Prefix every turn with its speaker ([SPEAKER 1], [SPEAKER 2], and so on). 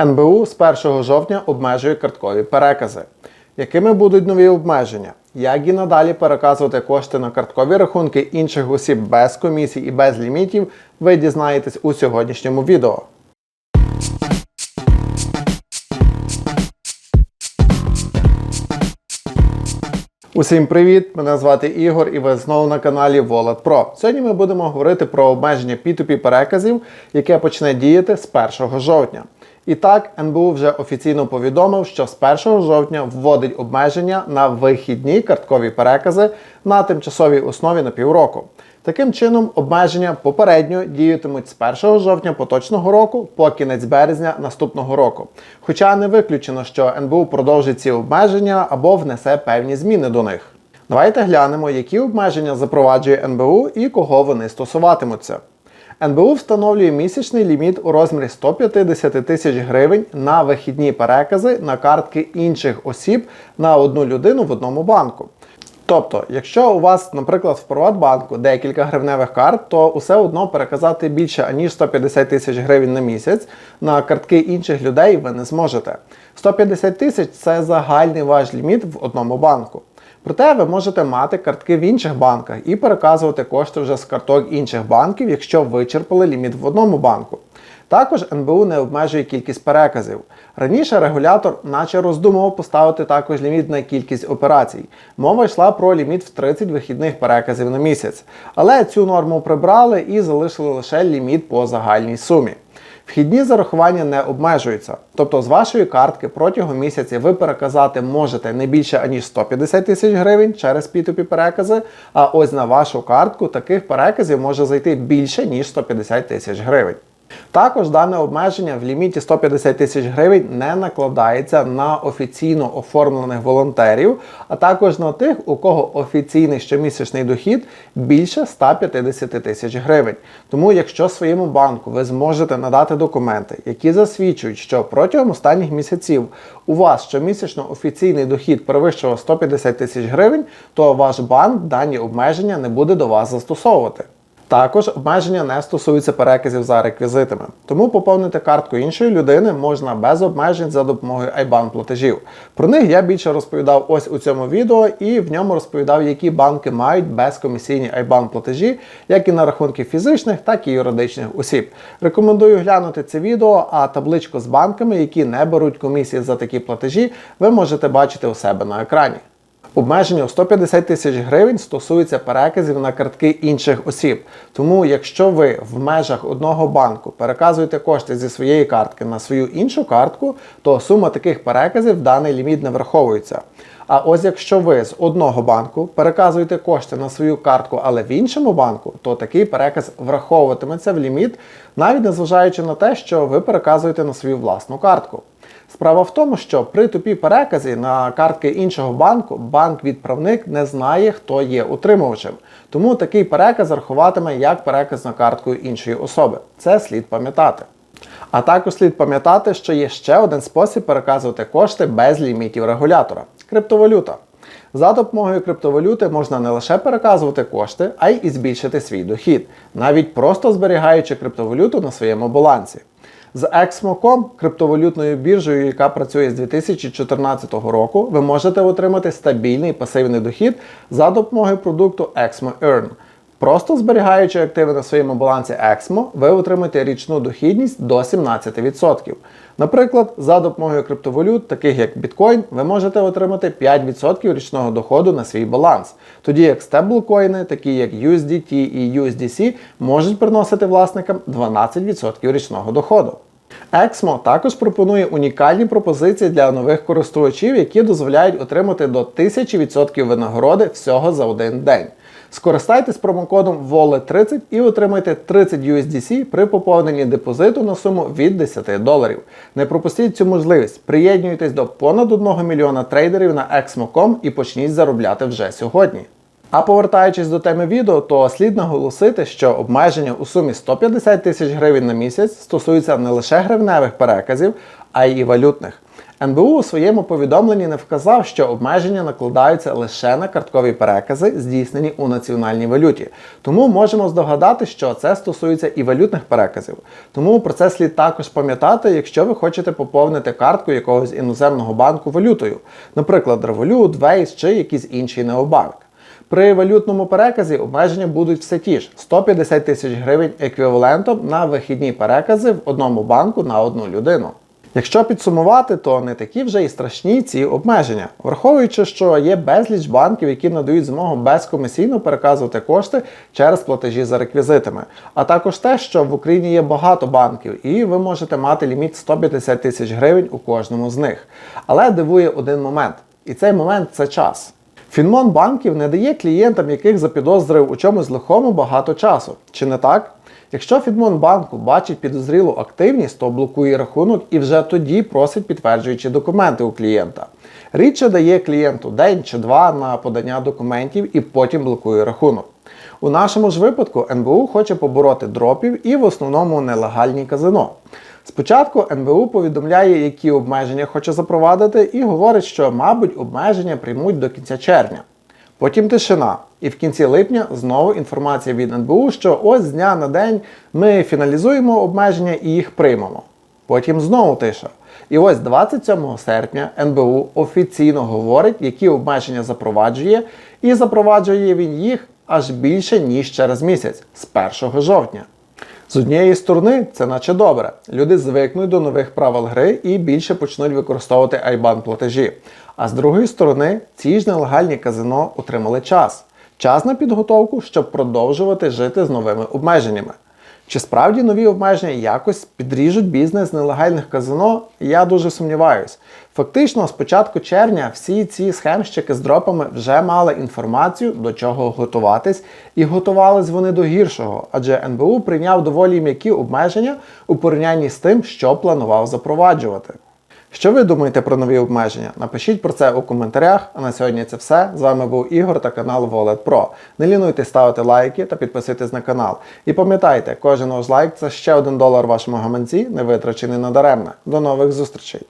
[SPEAKER 1] НБУ з 1 жовтня обмежує карткові перекази. Якими будуть нові обмеження? Як і надалі переказувати кошти на карткові рахунки інших осіб без комісій і без лімітів, ви дізнаєтесь у сьогоднішньому відео. Усім привіт! Мене звати Ігор і ви знову на каналі Wallet Pro. Сьогодні ми будемо говорити про обмеження P2P переказів, яке почне діяти з 1 жовтня. І так, НБУ вже офіційно повідомив, що з 1 жовтня вводить обмеження на вихідні карткові перекази на тимчасовій основі на півроку. Таким чином, обмеження попередньо діятимуть з 1 жовтня поточного року по кінець березня наступного року. Хоча не виключено, що НБУ продовжить ці обмеження або внесе певні зміни до них. Давайте глянемо, які обмеження запроваджує НБУ і кого вони стосуватимуться. НБУ встановлює місячний ліміт у розмірі 150 тисяч гривень на вихідні перекази на картки інших осіб на одну людину в одному банку. Тобто, якщо у вас, наприклад, в Приватбанку декілька гривневих карт, то усе одно переказати більше аніж 150 тисяч гривень на місяць на картки інших людей ви не зможете. 150 тисяч це загальний ваш ліміт в одному банку. Проте ви можете мати картки в інших банках і переказувати кошти вже з карток інших банків, якщо вичерпали ліміт в одному банку. Також НБУ не обмежує кількість переказів. Раніше регулятор наче роздумував поставити також ліміт на кількість операцій. Мова йшла про ліміт в 30 вихідних переказів на місяць. Але цю норму прибрали і залишили лише ліміт по загальній сумі. Вхідні зарахування не обмежуються, тобто з вашої картки протягом місяця ви переказати можете не більше аніж 150 тисяч гривень через P2P перекази, а ось на вашу картку таких переказів може зайти більше ніж 150 тисяч гривень. Також дане обмеження в ліміті 150 тисяч гривень не накладається на офіційно оформлених волонтерів, а також на тих, у кого офіційний щомісячний дохід більше 150 тисяч гривень. Тому, якщо своєму банку ви зможете надати документи, які засвідчують, що протягом останніх місяців у вас щомісячно офіційний дохід перевищував 150 тисяч гривень, то ваш банк дані обмеження не буде до вас застосовувати. Також обмеження не стосуються переказів за реквізитами, тому поповнити картку іншої людини можна без обмежень за допомогою IBAN платежів. Про них я більше розповідав ось у цьому відео, і в ньому розповідав, які банки мають безкомісійні IBAN платежі, як і на рахунки фізичних, так і юридичних осіб. Рекомендую глянути це відео, а табличку з банками, які не беруть комісії за такі платежі, ви можете бачити у себе на екрані. Обмеження у 150 тисяч гривень стосується переказів на картки інших осіб. Тому, якщо ви в межах одного банку переказуєте кошти зі своєї картки на свою іншу картку, то сума таких переказів в даний ліміт не враховується. А ось якщо ви з одного банку переказуєте кошти на свою картку, але в іншому банку, то такий переказ враховуватиметься в ліміт, навіть незважаючи на те, що ви переказуєте на свою власну картку. Справа в тому, що при тупі переказі на картки іншого банку банк-відправник не знає, хто є утримувачем. Тому такий переказ рахуватиме як переказ на картку іншої особи. Це слід пам'ятати. А також слід пам'ятати, що є ще один спосіб переказувати кошти без лімітів регулятора криптовалюта. За допомогою криптовалюти можна не лише переказувати кошти, а й і збільшити свій дохід, навіть просто зберігаючи криптовалюту на своєму балансі. З Exmo.com, криптовалютною біржею, яка працює з 2014 року, ви можете отримати стабільний пасивний дохід за допомогою продукту Exmo Earn. Просто зберігаючи активи на своєму балансі Exmo, ви отримаєте річну дохідність до 17%. Наприклад, за допомогою криптовалют, таких як біткоін, ви можете отримати 5% річного доходу на свій баланс, тоді як стеблкоїни, такі як USDT і USDC, можуть приносити власникам 12% річного доходу. Exmo також пропонує унікальні пропозиції для нових користувачів, які дозволяють отримати до 1000% винагороди всього за один день. Скористайтесь промокодом WALLET30 і отримайте 30 USDC при поповненні депозиту на суму від 10 доларів. Не пропустіть цю можливість. Приєднуйтесь до понад 1 мільйона трейдерів на Exmo.com і почніть заробляти вже сьогодні. А повертаючись до теми відео, то слід наголосити, що обмеження у сумі 150 тисяч гривень на місяць стосуються не лише гривневих переказів, а й валютних. НБУ у своєму повідомленні не вказав, що обмеження накладаються лише на карткові перекази, здійснені у національній валюті. Тому можемо здогадати, що це стосується і валютних переказів. Тому про це слід також пам'ятати, якщо ви хочете поповнити картку якогось іноземного банку валютою, наприклад, Revolut, Waze чи якийсь інший необанк. При валютному переказі обмеження будуть все ті ж 150 тисяч гривень еквівалентом на вихідні перекази в одному банку на одну людину. Якщо підсумувати, то не такі вже і страшні ці обмеження, враховуючи, що є безліч банків, які надають змогу безкомісійно переказувати кошти через платежі за реквізитами, а також те, що в Україні є багато банків, і ви можете мати ліміт 150 тисяч гривень у кожному з них. Але дивує один момент, і цей момент це час. Фінмон банків не дає клієнтам, яких запідозрив у чомусь лихому багато часу. Чи не так? Якщо Фідмон банку бачить підозрілу активність, то блокує рахунок і вже тоді просить підтверджуючі документи у клієнта. Рідше дає клієнту день чи два на подання документів і потім блокує рахунок. У нашому ж випадку НБУ хоче побороти дропів і в основному нелегальні казино. Спочатку НБУ повідомляє, які обмеження хоче запровадити, і говорить, що, мабуть, обмеження приймуть до кінця червня. Потім тишина. І в кінці липня знову інформація від НБУ, що ось з дня на день ми фіналізуємо обмеження і їх приймемо. Потім знову тиша. І ось 27 серпня НБУ офіційно говорить, які обмеження запроваджує, і запроваджує він їх аж більше, ніж через місяць, з 1 жовтня. З однієї сторони, це наче добре. Люди звикнуть до нових правил гри і більше почнуть використовувати IBAN платежі. А з другої сторони, ці ж нелегальні казино отримали час. Час на підготовку, щоб продовжувати жити з новими обмеженнями. Чи справді нові обмеження якось підріжуть бізнес нелегальних казино? Я дуже сумніваюсь. Фактично, з початку червня всі ці схемщики з дропами вже мали інформацію, до чого готуватись, і готувались вони до гіршого, адже НБУ прийняв доволі м'які обмеження у порівнянні з тим, що планував запроваджувати. Що ви думаєте про нові обмеження? Напишіть про це у коментарях. А на сьогодні це все. З вами був Ігор та канал Wallet Pro. Не лінуйте ставити лайки та підписуйтесь на канал. І пам'ятайте, кожен ваш лайк це ще один долар вашому гаманці, не витрачений надаремно. До нових зустрічей!